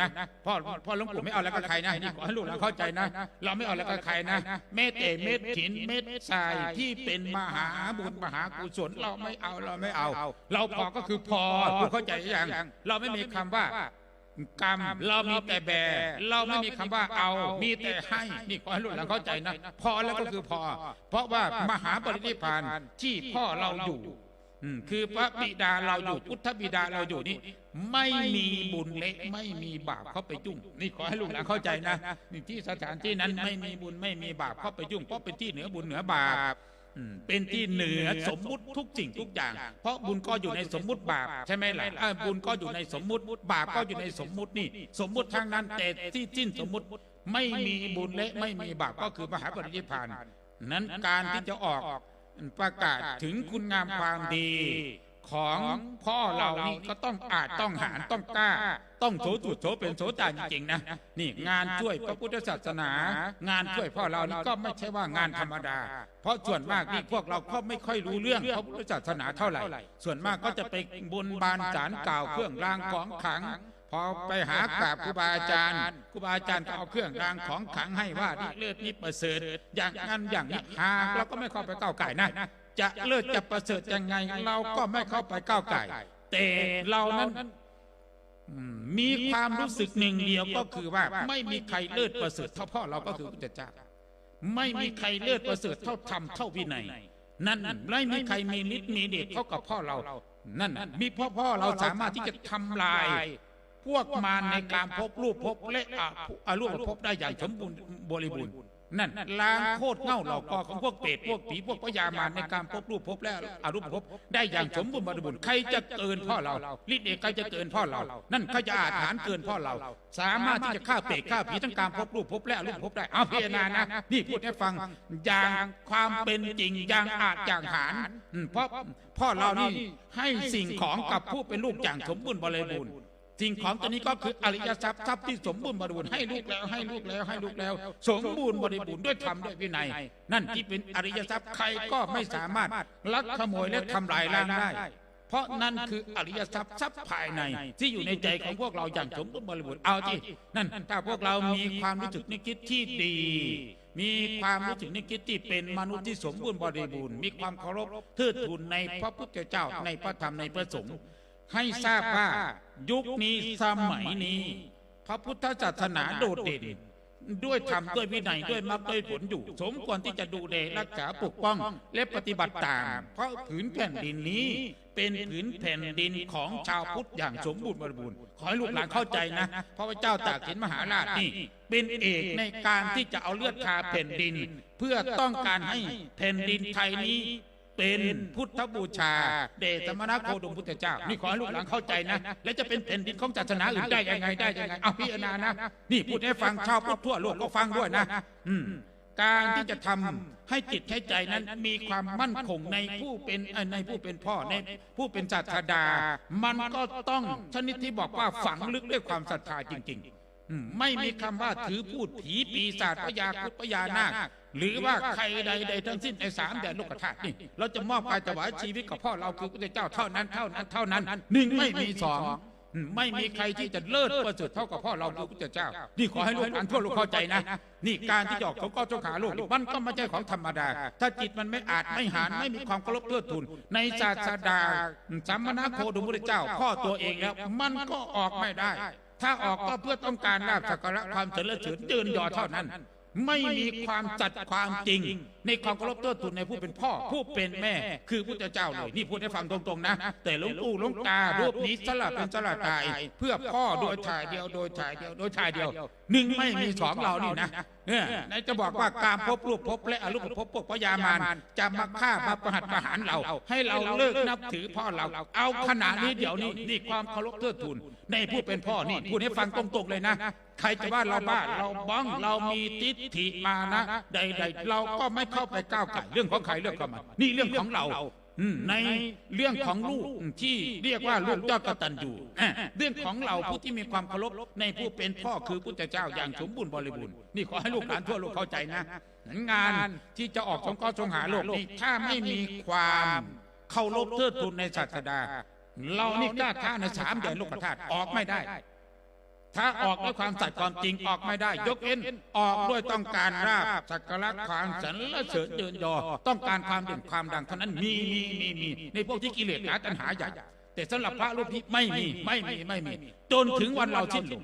นะพ่อพ่อหลวงปู่ไม่เอาแล้วก็ใครนะนี่ขอให้ลูกหลานเข้าใจนะ เราไม่เอาแล้วก็ใครนะแม้แต่เม็ดหินเม็ดทรายที่เป็นมหาบุญมหากุศลเราไม่เอาเราไม่เอา เราพอก็คือพอผู้เข้าใจยังเราไม่มีคำว่ากรรมเรามีแต่แบ เราไม่มีคำว่าเอา มีแต่ให้ นี่ขอให้ลูกหลานเข้าใจนะ พอแล้วก็คือพอ เพราะว่ามหาปรินิพพานที่พ่อเราอยู่อืม คือพระบิดาเราอยู่พุทธบิดาเราอยู่นี่ไม่มีบุญเละไม่มีบาปเข้าไปยุ่งนี่ขอให้ลูกหลานเข้าใจนะนี่ที่สถานที่นั้นไม่มีบุญไม่มีบาปเข้าไปยุ่งเพราะเป็นที่เหนือบุญเหนือบาปเป็นที่เหนือสมมุติทุกสิ่งทุกอย่าง เพราะบุญก็อยู่ในสมมุติบาปใช่ไหมล่ะบุญก็อยู่ในสมมุติบาปก็อยู่ในสมมุตินี่ สมมุติทางนั้นแต่ที่สิ้นสมมุติไม่มีบุญและไม่มีบาปก็คือมหาปรินิพพานนั้นการที่จะออก ประกาศถึงคุณงามความดี ของพ่อเรานี่ก็ต้องอาจต้องหารต้องกล้า ต้องโสจุดโสเป็นโสจาจริงๆนะนี่งานช่วยพระพุทธศาสนา งานช่วยพ่อเรานี่ก็ไม่ใช่ว่างานธรรมดา เพราะส่วนมากนี่พวกเราก็ไม่ค่อยรู้เรื่องพระพุทธศาสนาเท่าไหร่ ส่วนมากก็จะไปบนบานสารกล่าวเครื่องรางของขลัง พอไปหากราบครูบาอาจารย์ครูบาอาจารย์ก็เอาเครื่องรางของขลังให้ว่านี่เลิศนี่ประเสริฐอย่างนั้นอย่างนี้หากเราก็ไม่เข้าไปก้าวไก่นะจะเลิศจะประเสริฐยังไง เราก็ไม่เข้าไปก้าวไก่แต่เรานั้นมีความรู้สึกหนึ่งเดียวก็คือว่า ไม่มีใครเลิศประเสริฐเท่าพ่อเราก็คือพระพุทธเจ้าไม่มีใครเลิศประเสริฐเท่าธรรมเท่าวินัยนั่นไม่มีใครมีฤทธิ์มีเดชเท่ากับพ่อเรา นั่นมีพ่อพ่อเราสามารถที่จะทำลาย พวกมารในการพบรูปพบและออรูปพบได้อย่างสมบูรณ์บริบูรณ์นั่นล้างโคตรเง่าเหล่ากอของพวกเปรตพวกผีพวกพยามารในการพบรูปพบและอารูปพบได้อย่างสมบูรณ์บริบูรณ์ใครจะเกินพ่อเราฤทธิ์เดชใครจะเกินพ่อเรา นั่นใครจะอาถรรเกินพ่อเรา สามารถที่จะฆ่าเปรตฆ่าผีทั้งการพบรูปพบและอารูปพบได้เอาพิจารณานะนี่พูดให้ฟังอย่างความเป็นจริงอย่างอาจอย่างหารอืมเพราะพ่อเรานี่ให้สิ่งของกับผู้เป็นลูกอย่างสมบูรณ์บริบูรณ์ สิ่งของตัวนี้ก็คืออริยทรัพย์ทรัพย์ที่สมบูรณ์บริบูรณ์ให้ลูกแล้วให้ลูกแล้วให้ลูกแล้ว สมบูรณ์บริบูรณ์ด้วยธรรมด้วยวินัย นั่นที่เป็นอริยทรัพย์ใครก็ไม่สามารถลักขโมยและทำลายล้างได้ เพราะนั่นคืออริยทรัพย์ทรัพย์ภายใน ที่อยู่ในใจของพวกเราอย่างสมบูรณ์บริบูรณ์เอาที่นั่นถ้าพวกเรามีความรู้สึกนึกคิดที่ดี มีความรู้สึกนึกคิดที่เป็นมนุษย์ที่สมบูรณ์บริบูรณ์มีความเคารพเทิดทูนในพระพุทธเจ้าในพระธรรมในพระสงฆ์ ให้ทราบว่ายุคนี้สมัยนี้ พระพุทธศาสนาโดดเด่น ด้วยธรรมด้วยวินัยด้วยมรรคด้วยผลอยู่ สมควรที่จะดูแลรักษาปกป้องและปฏิบัติตาม เพราะผืนแผ่นดินนี้ เป็นผืนแผ่นดินของชาวพุทธอย่างสมบูรณ์บริบูรณ์ขอให้ลูกหลานเข้าใจนะเพราะว่าเจ้าตากสินมหาราชนี่เป็นเอกในการที่จะเอาเลือดทาแผ่นดิน เพื่อต้องการให้แผ่นดินไทยนี้ เป็นพุทธบูชาเดชมณโคดมพุทธเจ้า นี่ขอให้ลูกหลานเข้าใจนะ และจะเป็นแผ่นดินของศาสนาอื่นได้ยังไงได้ยังไงเอาพิจารณานะ นี่พูดให้ฟังชาวพุทธทั่วโลกก็ฟังด้วยนะอืการที่จะทำให้จิตให้ใจนั้นมีความมั่นคงในผู้เป็นในผู้เป็นพ่อในผู้เป็นศาสดา มันก็ต้องชนิดที่บอกว่าฝังลึกด้วยความศรัทธาจริง ๆ ไม่มีคำว่าถือพูดผีปีศาจพยาครุฑพยานาค หรือว่าใครใดๆทั้งสิ้นในสามแดนโลกธาตุนี่เราจะมอบกายถวายชีวิตกับพ่อเราคือพระเจ้าเท่านั้นเท่านั้นเท่านั้นหนึ่งไม่มีสองอืมไม่มีใครที่จะเลิศประเสริฐเท่ากับพ่อเราคือพระเจ้า นี่ขอให้ลูกหลานทั่วโลกเข้าใจนะ นี่การที่จะออกสงเคราะห์สงขาโลกนี่มันก็ไม่ใช่ของธรรมดา ถ้าจิตมันไม่อาจไม่หานไม่มีความเคารพเทิดทูนในศาสดาสัมมนาโคดมพระเจ้าพ่อตัวเองแล้ว มันก็ออกไม่ได้ ถ้าออกก็เพื่อต้องการลาบสักการะความเฉลิมเฉินยืนยอเท่านั้น ไม่มีความจัดความจริง ในความเคารพเทิดทูนในผู้เป็นพ่อ ผู้เป็นแม่ คือพุทธเจ้าเลยนี่พูดให้ฟังตรงๆนะ แต่หลวงปู่หลวงตารูปนี้สลับเป็นสลับตาย เพื่อพ่อโดยถ่ายเดียวโดยถ่ายเดียวโดยถ่ายเดียวหนึ่งไม่มีสองเรานี่นะเนี่ยไหนจะบอกว่าการพบรูปพบและอรูปพบพวกพยามารจะมาฆ่ามาประหัตประหารเรา ให้เราเลิกนับถือพ่อเรา เอาขนาดนี้เดี๋ยวนี้นี่ความเคารพเทิดทูนในผู้เป็นพ่อนี่พูดให้ฟังตรงๆเลยนะใครจะว่าเราบ้าเราบ้องเรามีทิฏฐิมานะ ใด ๆ เราก็ไม่เข้าไปก้าวไก่เรื่องของใครเรื่องของมันนี่เรื่องของเราอืมในเรื่องของลูกที่เรียกว่าลูกยอดกตัญญูอะเรื่องของเราผู้ที่มีความเคารพในผู้เป็นพ่อคือพุทธเจ้าอย่างสมบูรณ์บริบูรณ์นี่ขอให้ลูกหลานทั่วโลกเข้าใจนะงานที่จะออกสงเคราะห์สงหาโลกนี้ถ้าไม่มีความเคารพเทิดทูนในศาสดา เรานี่กล้าท้าในสามแดนโลกธาตุออกไม่ได้ ถ้าออกด้วยความสัตย์ความจริงออกไม่ได้ ยกเว้นออกด้วยต้องการราบสักการะความสรรเสริญเยินยอต้องการความเด่นความดังเท่านั้นมีมีมีมีในพวกที่กิเลสหนาตัณหาใหญ่แต่สำหรับพระรูปนี้ไม่มีไม่มีไม่มีจนถึงวันเราสิ้นลง